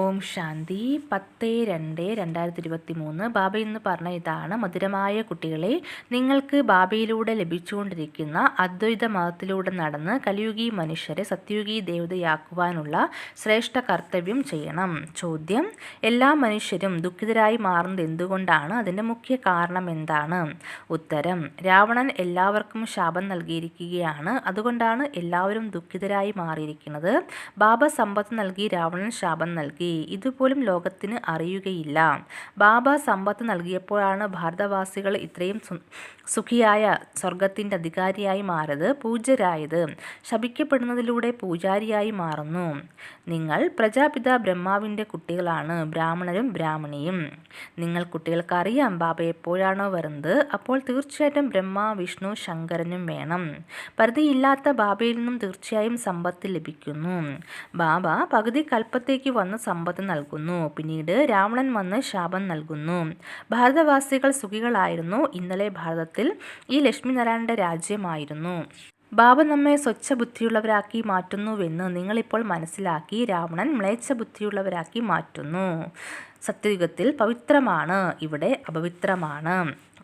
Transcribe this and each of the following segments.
ഓം ശാന്തി. പത്ത് രണ്ട് രണ്ടായിരത്തി ഇരുപത്തി മൂന്ന് ബാബ എന്ന് പറഞ്ഞ ഇതാണ് മധുരമായ കുട്ടികളെ നിങ്ങൾക്ക് ബാബയിലൂടെ ലഭിച്ചുകൊണ്ടിരിക്കുന്ന അദ്വൈത മതത്തിലൂടെ നടന്ന് കലിയുഗി മനുഷ്യരെ സത്യുഗി ദേവതയാക്കുവാനുള്ള ശ്രേഷ്ഠ കർത്തവ്യം ചെയ്യണം. ചോദ്യം എല്ലാ മനുഷ്യരും ദുഃഖിതരായി മാറുന്നത് എന്തുകൊണ്ടാണ്? അതിന്റെ മുഖ്യ കാരണം എന്താണ്? ഉത്തരം രാവണൻ എല്ലാവർക്കും ശാപം നൽകിയിരിക്കുകയാണ്. അതുകൊണ്ടാണ് എല്ലാവരും ദുഃഖിതരായി മാറിയിരിക്കുന്നത്. ബാബ സമ്പത്ത് നൽകി രാവണൻ ശാപം നൽകി. ഇതുപോലും ലോകത്തിന് അറിയുകയില്ല. ബാബ സമ്പത്ത് നൽകിയപ്പോഴാണ് ഭാരതവാസികൾ ഇത്രയും സുഖിയായ സ്വർഗത്തിന്റെ അധികാരിയായി മാറിയത് പൂജ്യരായത്. ശപിക്കപ്പെടുന്നതിലൂടെ പൂജാരിയായി മാറുന്നു. നിങ്ങൾ പ്രജാപിത ബ്രഹ്മാവിന്റെ കുട്ടികളാണ്. ബ്രാഹ്മണരും ബ്രാഹ്മണിയും. നിങ്ങൾ കുട്ടികൾക്കറിയാം ബാബ എപ്പോഴാണോ വരുന്നത്. അപ്പോൾ തീർച്ചയായിട്ടും ബ്രഹ്മ വിഷ്ണു ശങ്കരനും വേണം. പരിധിയില്ലാത്ത ബാബയിൽ നിന്നും തീർച്ചയായും സമ്പത്ത് ലഭിക്കുന്നു. ബാബ പകുതി കൽപ്പത്തേക്ക് വന്ന് സമ്പത്ത് നൽകുന്നു. പിന്നീട് രാവണൻ വന്ന് ശാപം നൽകുന്നു. ഭാരതവാസികൾ സുഖികളായിരുന്നു. ഇന്നലെ ഭാരതത്തിൽ ഈ ലക്ഷ്മിനാരായണന്റെ രാജ്യമായിരുന്നു. ബാബ നമ്മെ സ്വച്ഛ ബുദ്ധിയുള്ളവരാക്കി മാറ്റുന്നുവെന്ന് നിങ്ങളിപ്പോൾ മനസ്സിലാക്കി രാവണൻ മ്ലേച്ഛ ബുദ്ധിയുള്ളവരാക്കി മാറ്റുന്നു. സത്യയുഗത്തിൽ പവിത്രമാണ്. ഇവിടെ അപവിത്രമാണ്.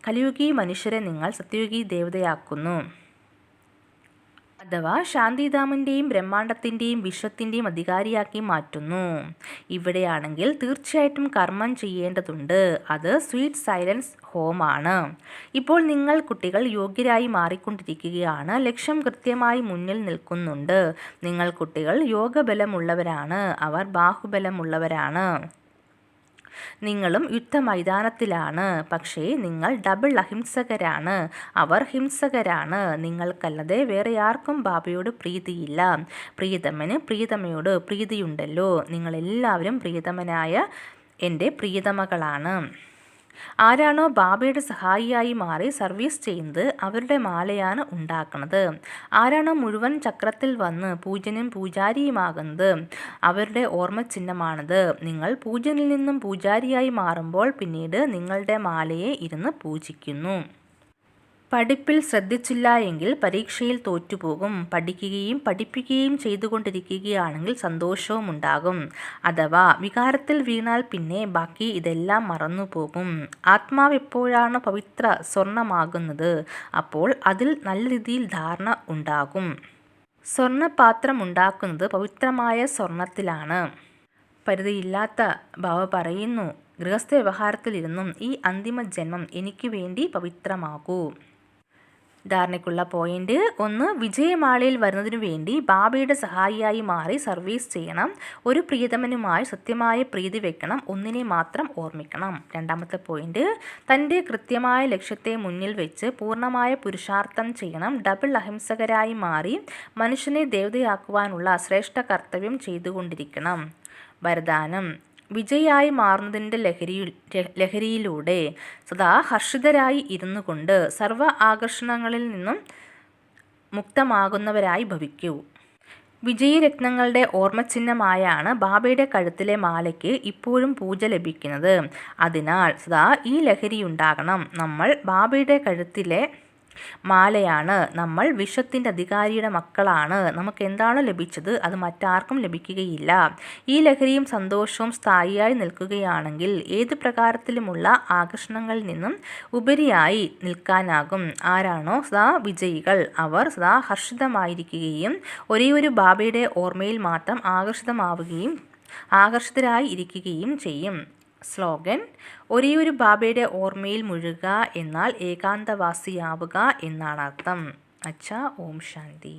കലിയുഗി മനുഷ്യരെ നിങ്ങൾ സത്യയുഗി ദേവതയാക്കുന്നു. അഥവാ ശാന്തിധാമന്റെയും ബ്രഹ്മാണ്ടത്തിന്റെയും വിശ്വത്തിന്റെയും അധികാരിയാക്കി മാറ്റുന്നു. ഇവിടെയാണെങ്കിൽ തീർച്ചയായിട്ടും കർമ്മം ചെയ്യേണ്ടതുണ്ട്. അത് സ്വീറ്റ് സൈലൻസ് ഹോമാണ് ഇപ്പോൾ നിങ്ങൾ കുട്ടികൾ യോഗ്യരായി മാറിക്കൊണ്ടിരിക്കുകയാണ്. ലക്ഷ്യം കൃത്യമായി മുന്നിൽ നിൽക്കുന്നുണ്ട്. നിങ്ങൾ കുട്ടികൾ യോഗബലമുള്ളവരാണ്. അവർ ബാഹുബലമുള്ളവരാണ്. നിങ്ങളും യുദ്ധമൈതാനത്തിലാണ്. പക്ഷേ നിങ്ങൾ ഡബിൾ അഹിംസകരാണ്. അവർ ഹിംസകരാണ്. നിങ്ങൾക്കല്ലാതെ വേറെ ആർക്കും ബാബയോട് പ്രീതിയില്ല. പ്രീതമന് പ്രീതമയോട് പ്രീതിയുണ്ടല്ലോ. നിങ്ങളെല്ലാവരും പ്രീതമനായ എന്റെ പ്രീതമകളാണ്. ആരാണോ ബാബയുടെ സഹായിയായി മാറി സർവീസ് ചെയ്യുന്നത് അവരുടെ മാലയാണ് ഉണ്ടാക്കുന്നത്. ആരാണോ മുഴുവൻ ചക്രത്തിൽ വന്ന് പൂജനും പൂജാരിയുമാകുന്നത് അവരുടെ ഓർമ്മ ചിഹ്നമാണത് നിങ്ങൾ പൂജനിൽ നിന്നും പൂജാരിയായി മാറുമ്പോൾ പിന്നീട് നിങ്ങളുടെ മാലയെ ഇരുന്ന് പൂജിക്കുന്നു. പഠിപ്പിൽ ശ്രദ്ധിച്ചില്ല എങ്കിൽ പരീക്ഷയിൽ തോറ്റുപോകും. പഠിക്കുകയും പഠിപ്പിക്കുകയും ചെയ്തുകൊണ്ടിരിക്കുകയാണെങ്കിൽ സന്തോഷവും ഉണ്ടാകും അഥവാ വികാരത്തിൽ വീണാൽ പിന്നെ ബാക്കി ഇതെല്ലാം മറന്നുപോകും. ആത്മാവ് എപ്പോഴാണ് പവിത്ര സ്വർണമാകുന്നത് അപ്പോൾ അതിൽ നല്ല രീതിയിൽ ധാരണ ഉണ്ടാകും. സ്വർണപാത്രം ഉണ്ടാക്കുന്നത് പവിത്രമായ സ്വർണത്തിലാണ്. പരിധിയില്ലാത്ത ഭാവ പറയുന്നു ഗൃഹസ്ഥ വ്യവഹാരത്തിലിരുന്നും ഈ അന്തിമ ജന്മം എനിക്ക് വേണ്ടി പവിത്രമാകൂ. ധാരണയ്ക്കുള്ള പോയിന്റ് ഒന്ന് വിജയമാളയിൽ വരുന്നതിനു വേണ്ടി ബാബയുടെ സഹായിയായി മാറി സർവീസ് ചെയ്യണം. ഒരു പ്രിയതമനുമായി സത്യമായ പ്രീതി വെക്കണം. ഒന്നിനെ മാത്രം ഓർമ്മിക്കണം. രണ്ടാമത്തെ പോയിന്റ് തന്റെ കൃത്യമായ ലക്ഷ്യത്തെ മുന്നിൽ വെച്ച് പൂർണമായ പുരുഷാർത്ഥം ചെയ്യണം. ഡബിൾ അഹിംസകരായി മാറി മനുഷ്യനെ ദേവതയാക്കുവാനുള്ള ശ്രേഷ്ഠ കർത്തവ്യം ചെയ്തുകൊണ്ടിരിക്കണം. വരദാനം. വിജയായി മാറുന്നതിന്റെ ലഹരിയിൽ ലഹരിയിലൂടെ സദാ ഹർഷിതരായി ഇരുന്നു കൊണ്ട് സർവ ആകർഷണങ്ങളിൽ നിന്നും മുക്തമാകുന്നവരായി ഭവിക്കൂ. വിജയരത്നങ്ങളുടെ ഓർമ്മചിഹ്നമായാണ് ബാബയുടെ കഴുത്തിലെ മാലയ്ക്ക് ഇപ്പോഴും പൂജ ലഭിക്കുന്നത്. അതിനാൽ സദാ ഈ ലഹരി ഉണ്ടാകണം നമ്മൾ ബാബയുടെ കഴുത്തിലെ മാലയാണ് നമ്മൾ വിശ്വത്തിന്റെ അധികാരിയുടെ മക്കളാണ്. നമുക്ക് എന്താണ് ലഭിച്ചത് അത് മറ്റാർക്കും ലഭിക്കുകയില്ല. ഈ ലഹരിയും സന്തോഷവും സ്ഥായിയായി നിൽക്കുകയാണെങ്കിൽ ഏത് പ്രകാരത്തിലുമുള്ള ആകർഷണങ്ങളിൽ നിന്നും ഉപരിയായി നിൽക്കാനാകും? ആരാണോ സദാ വിജയികൾ. അവർ സദാ ഹർഷിതമായിരിക്കുകയും ഒരേ ഒരു ബാബയുടെ ഓർമ്മയിൽ മാത്രം ആകർഷിതമാവുകയും ആകർഷിതരായി ഇരിക്കുകയും ചെയ്യും. സ്ലോഗൻ ഒരേയൊരു ബാബയുടെ ഓർമ്മയിൽ മുഴുക എന്നാൽ ഏകാന്തവാസിയാവുക എന്നാണ് അർത്ഥം. അച്ഛ ഓം ശാന്തി.